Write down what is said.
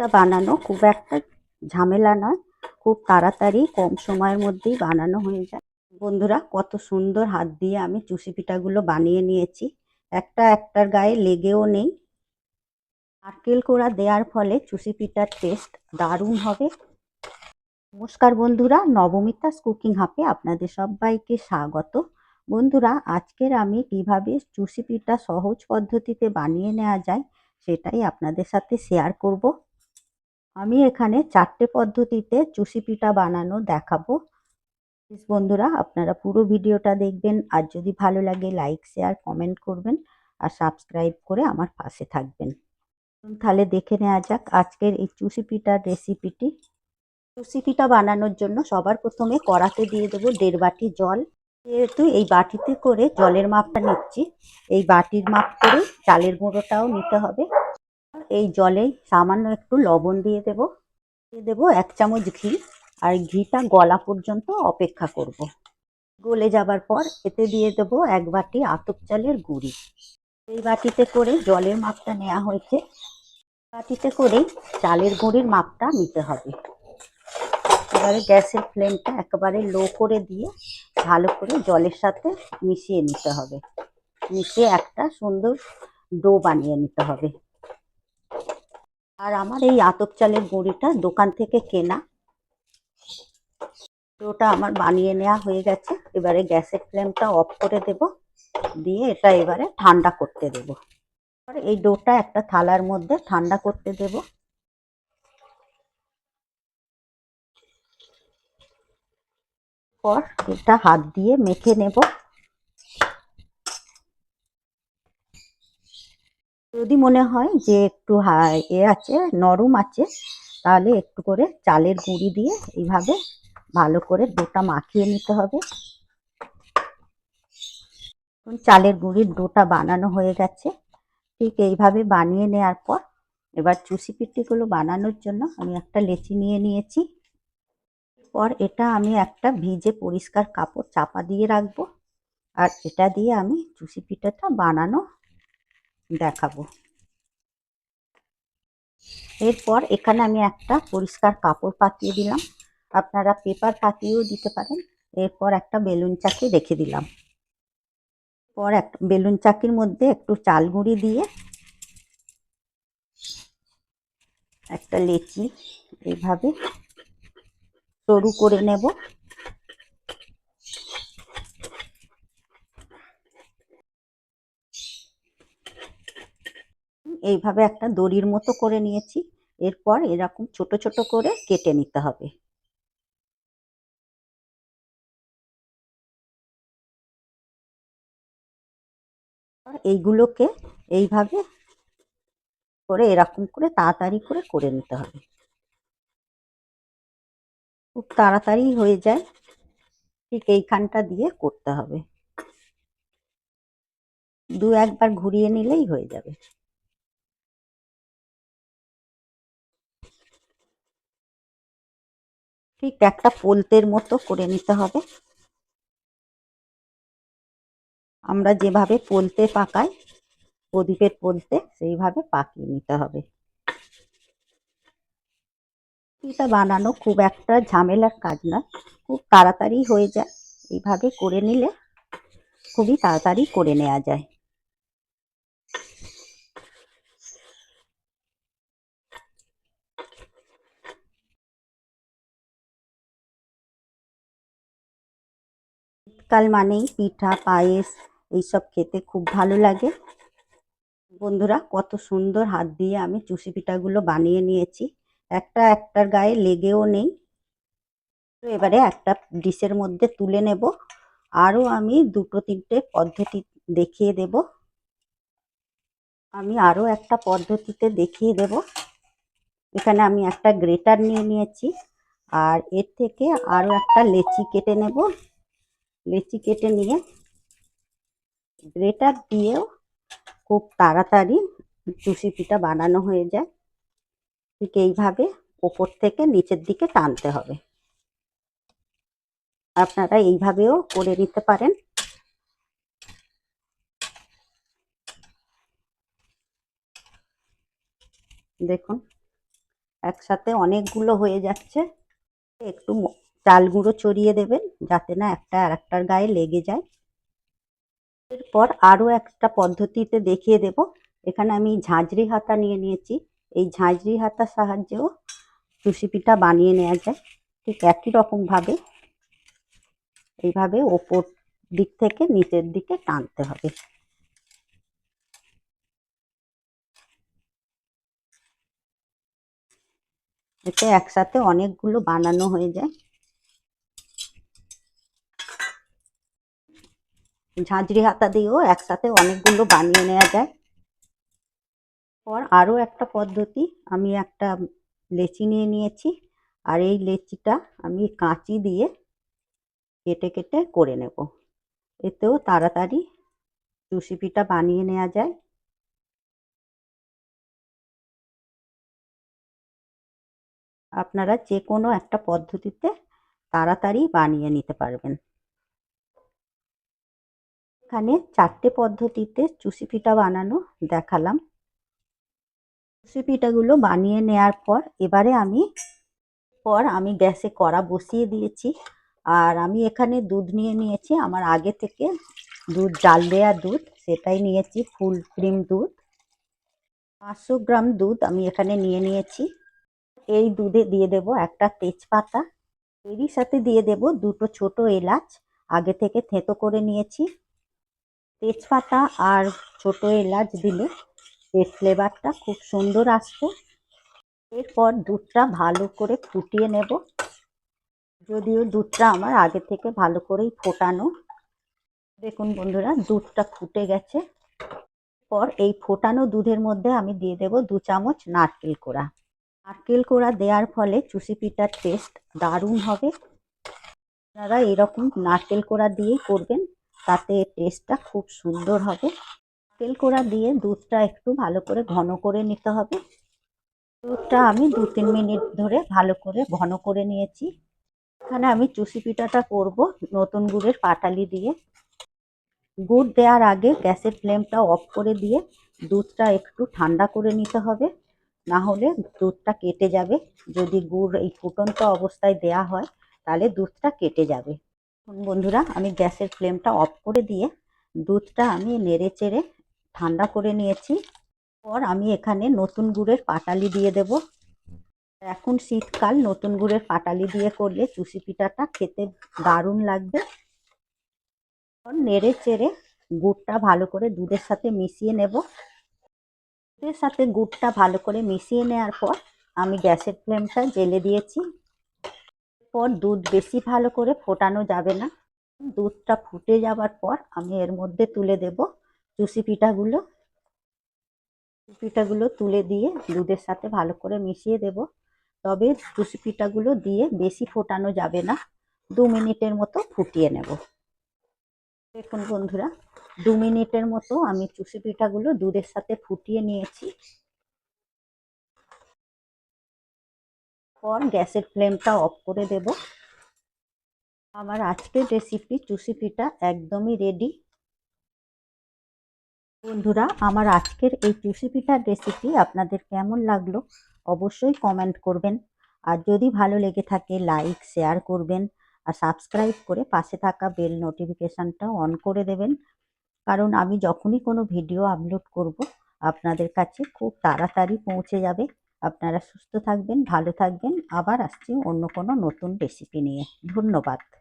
এটা বানানো, খুব একটা ঝামেলা নয়, খুব তাড়াতাড়ি কম সময়ের মধ্যেই বানানো হয়ে যায়। বন্ধুরা, কত সুন্দর হাত দিয়ে আমি চুষি পিঠাগুলো বানিয়ে নিয়েছি। একটা একটার গায়ে লেগেও নেই। নারকেল কোড়া দেওয়ার ফলে চুষি পিঠার টেস্ট দারুণ হবে। নমস্কার বন্ধুরা, নবমিতাস কুকিং হাফে আপনাদের সবাইকে স্বাগত। বন্ধুরা, আজকের আমি কীভাবে চুষি পিঠা সহজ পদ্ধতিতে বানিয়ে নেওয়া যায় সেটাই আপনাদের সাথে শেয়ার করব। আমি এখানে চারটে পদ্ধতিতে চুষি পিঠা বানানো দেখাবো। প্লিজ বন্ধুরা, আপনারা পুরো ভিডিওটা দেখবেন। আর যদি ভালো লাগে লাইক শেয়ার কমেন্ট করবেন। আর সাবস্ক্রাইব করে আমার পাশে থাকবেন। তাহলে দেখে নেওয়া যাক আজকের এই চুষি পিঠার রেসিপিটি চুষি পিঠা বানানোর জন্য সবার প্রথমে কড়াতে দিয়ে দেবো দেড় বাটি জল। যেহেতু এই বাটিতে করে জলের মাপটা নিচ্ছি, এই বাটির মাপ করে চালের গুঁড়োটাও নিতে হবে। এই জলে সামান্য একটু লবণ দিয়ে দেব। দিয়ে দেবো এক চামচ ঘি, আর ঘিটা গলা পর্যন্ত অপেক্ষা করব। গলে যাবার পর এতে দিয়ে দেবো এক বাটি আতপ চালের গুঁড়ি। এই বাটিতে করে জলের মাপটা নেওয়া হয়েছে। বাটিতে করেই চালের গুঁড়ির মাপটা নিতে হবে। এবারে গ্যাসের ফ্লেমটা একেবারে লো করে দিয়ে ভালো করে জলের সাথে মিশিয়ে নিতে হবে। মিশিয়ে একটা সুন্দর ডো বানিয়ে নিতে হবে। আর আমার এই আতপ চালের গুঁড়িটা দোকান থেকে কেনা। ডোটা আমার বানিয়ে নেওয়া হয়ে গেছে। এবারে গ্যাসের ফ্লেমটা অফ করে দেব। দিয়ে এটা এবারে ঠান্ডা করতে দেব। এই ডোটা একটা থালার মধ্যে ঠান্ডা করতে দেব। পর এটা হাত দিয়ে মেখে নেব। যদি মনে হয় যে একটু এ আছে, নরম আছে, তাহলে একটু করে চালের গুঁড়ি দিয়ে এইভাবে ভালো করে ডোটা মাখিয়ে নিতে হবে। চালের গুঁড়ির ডোটা বানানো হয়ে গেছে। ঠিক এইভাবে বানিয়ে নেওয়ার পর এবার চুষি পিঠিগুলো বানানোর জন্য আমি একটা লেচি নিয়ে নিয়েছি। পর এটা আমি একটা ভিজে পরিষ্কার কাপড় চাপা দিয়ে রাখব। আর এটা দিয়ে আমি চুষি পিঠাটা বানানো দেখাবো। এরপর এখানে আমি একটা পরিষ্কার কাপড় পাতিয়ে দিলাম। আপনারা পেপার পাতিয়েও দিতে পারেন। এরপর একটা বেলুন চাকি রেখে দিলাম। পর এক, বেলুন চাকির মধ্যে একটু চাল গুঁড়ি দিয়ে একটা লেচি এইভাবে সরু করে নেব। এইভাবে একটা দড়ির মতো করে নিয়েছি। এরপর এরকম ছোট ছোট করে কেটে নিতে হবে। এইগুলোকে এইভাবে করে এরকম করে তাড়াতাড়ি করে করে নিতে হবে। খুব তাড়াতাড়ি হয়ে যায়। ঠিক এইখানটা দিয়ে করতে হবে। দু একবার ঘুরিয়ে নিলেই হয়ে যাবে। ঠিক একটা পোলতের মতো করে নিতে হবে। আমরা যেভাবে পোলতে পাকাই, প্রদীপের পোলতে সেইভাবে পাকিয়ে নিতে হবে। এটা বানানো খুব একটা ঝামেলার কাজ না খুব তাড়াতাড়ি হয়ে যায়। এইভাবে করে নিলে খুবই তাড়াতাড়ি করে নেওয়া যায়। শীতকাল মানেই পিঠা, পায়েস এইসব খেতে খুব ভালো লাগে। বন্ধুরা, কত সুন্দর হাত দিয়ে আমি চুষি পিঠাগুলো বানিয়ে নিয়েছি। একটা একটার গায়ে লেগেও নেই। তো এবারে একটা ডিশের মধ্যে তুলে নেব। আরও আমি দুটো তিনটে পদ্ধতি দেখিয়ে দেব। আমি আরও একটা পদ্ধতিতে দেখিয়ে দেব। এখানে আমি একটা গ্রেটার নিয়ে নিয়েছি। আর এর থেকে আরও একটা লেচি কেটে নেব। লেচি কেটে নিয়ে গ্রেটার দিয়েও খুব তাড়াতাড়ি চুষি পিঠা বানানো হয়ে যায়। ঠিক এইভাবে ওপর থেকে নিচের দিকে টানতে হবে। আপনারা এইভাবেও করে নিতে পারেন। দেখুন, একসাথে অনেকগুলো হয়ে যাচ্ছে। একটু চাল গুঁড়ো চড়িয়ে দেবেন, যাতে না একটা আর একটার গায়ে লেগে যায়। এরপর আরও একটা পদ্ধতিতে দেখিয়ে দেব। এখানে আমি ঝাঁঝরি হাতা নিয়ে নিয়েছি। এই ঝাঁঝরি হাতার সাহায্যেও চুষি পিঠা বানিয়ে নেওয়া যায়, ঠিক একই রকমভাবে। এইভাবে ওপর দিক থেকে নিচের দিকে টানতে হবে। এতে একসাথে অনেকগুলো বানানো হয়ে যায়। ঝাঁঝরি হাতা দিয়েও একসাথে অনেকগুলো বানিয়ে নেওয়া যায়। পর আরও একটা পদ্ধতি, আমি একটা লেচি নিয়ে নিয়েছি। আর এই লেচিটা আমি কাঁচি দিয়ে কেটে কেটে করে নেব। এতেও তাড়াতাড়ি পিঠা বানিয়ে নেওয়া যায়। আপনারা যে কোনো একটা পদ্ধতিতে তাড়াতাড়ি বানিয়ে নিতে পারবেন। এখানে চারটে পদ্ধতিতে চুষি পিঠা বানানো দেখালাম। চুষি পিঠাগুলো বানিয়ে নেওয়ার পর এবারে আমি পর আমি গ্যাসে কড়া বসিয়ে দিয়েছি। আর আমি এখানে দুধ নিয়ে নিয়েছি, আমার আগে থেকে দুধ, জাল দেওয়া দুধ, সেটাই নিয়েছি, ফুল ক্রিম দুধ। পাঁচশো গ্রাম দুধ আমি এখানে নিয়ে নিয়েছি। এই দুধে দিয়ে দেব একটা তেজপাতা। এরই সাথে দিয়ে দেব দুটো ছোট এলাচ। আগে থেকে থেঁতো করে নিয়েছি। তেজপাতা আর ছোট এলাচ দিলে এর ফ্লেভারটা খুব সুন্দর আসবে। এরপর দুধটা ভালো করে ফুটিয়ে নেব। যদিও দুধটা আমার আগে থেকে ভালো করেই ফোটানো। দেখুন বন্ধুরা, দুধটা ফুটে গেছে। পর এই ফোটানো দুধের মধ্যে আমি দিয়ে দেব দু চামচ নারকেল কোড়া। নারকেল কোড়া দেওয়ার ফলে চুষি পিঠার টেস্ট দারুণ হবে। আপনারা এরকম নারকেল কোড়া দিয়েই করবেন। তাতে টেস্টটা খুব সুন্দর হবে। নারকেল কোড়া দিয়ে দুধটা একটু ভালো করে ঘন করে নিতে হবে। দুধটা আমি দু তিন মিনিট ধরে ভালো করে ঘন করে নিয়েছি। এখানে আমি চুষি পিঠাটা করব নতুন গুড়ের পাটালি দিয়ে। গুড় দেওয়ার আগে গ্যাসের ফ্লেমটা অফ করে দিয়ে দুধটা একটু ঠান্ডা করে নিতে হবে। না হলে দুধটা কেটে যাবে। যদি গুড় এই ফুটন্ত অবস্থায় দেয়া হয়, তাহলে দুধটা কেটে যাবে। বন্ধুরা, আমি গ্যাসের ফ্লেমটা অফ করে দিয়ে দুধটা আমি নেড়ে চেড়ে ঠান্ডা করে নিয়েছি। পর আমি এখানে নতুন গুড়ের পাটালি দিয়ে দেব। এখন শীতকাল, নতুন গুড়ের পাটালি দিয়ে করলে চুষি পিঠাটা খেতে দারুণ লাগবে। নেড়ে চেড়ে গুড়টা ভালো করে দুধের সাথে মিশিয়ে নেব। দুধের সাথে গুড়টা ভালো করে মিশিয়ে নেওয়ার পর আমি গ্যাসের ফ্লেমটা জেলে দিয়েছি। পর দুধ বেশি ভালো করে ফোটানো যাবে না। দুধটা ফুটে যাবার পর আমি এর মধ্যে তুলে দেব চুষি পিঠাগুলো। পিঠাগুলো তুলে দিয়ে দুধের সাথে ভালো করে মিশিয়ে দেব। তবে চুষি পিঠাগুলো দিয়ে বেশি ফোটানো যাবে না। দু মিনিটের মতো ফুটিয়ে নেব। দেখুন বন্ধুরা, দু মিনিটের মতো আমি চুষি পিঠাগুলো দুধের সাথে ফুটিয়ে নিয়েছি। পর গ্যাসের ফ্লেমটা অফ করে দেব। আমার আজকের রেসিপি চুষি পিঠা একদমই রেডি বন্ধুরা, আমার আজকের এই চুষি পিঠার রেসিপি আপনাদের কেমন লাগল অবশ্যই কমেন্ট করবেন। আর যদি ভালো লেগে থাকে লাইক শেয়ার করবেন। আর সাবস্ক্রাইব করে পাশে থাকা বেল নোটিফিকেশানটা অন করে দেবেন। কারণ আমি যখনই কোনো ভিডিও আপলোড করব, আপনাদের কাছে খুব তাড়াতাড়ি পৌঁছে যাবে। আপনারা সুস্থ থাকবেন ভালো থাকবেন। আবার আসছি অন্য কোনো নতুন রেসিপি নিয়ে। ধন্যবাদ।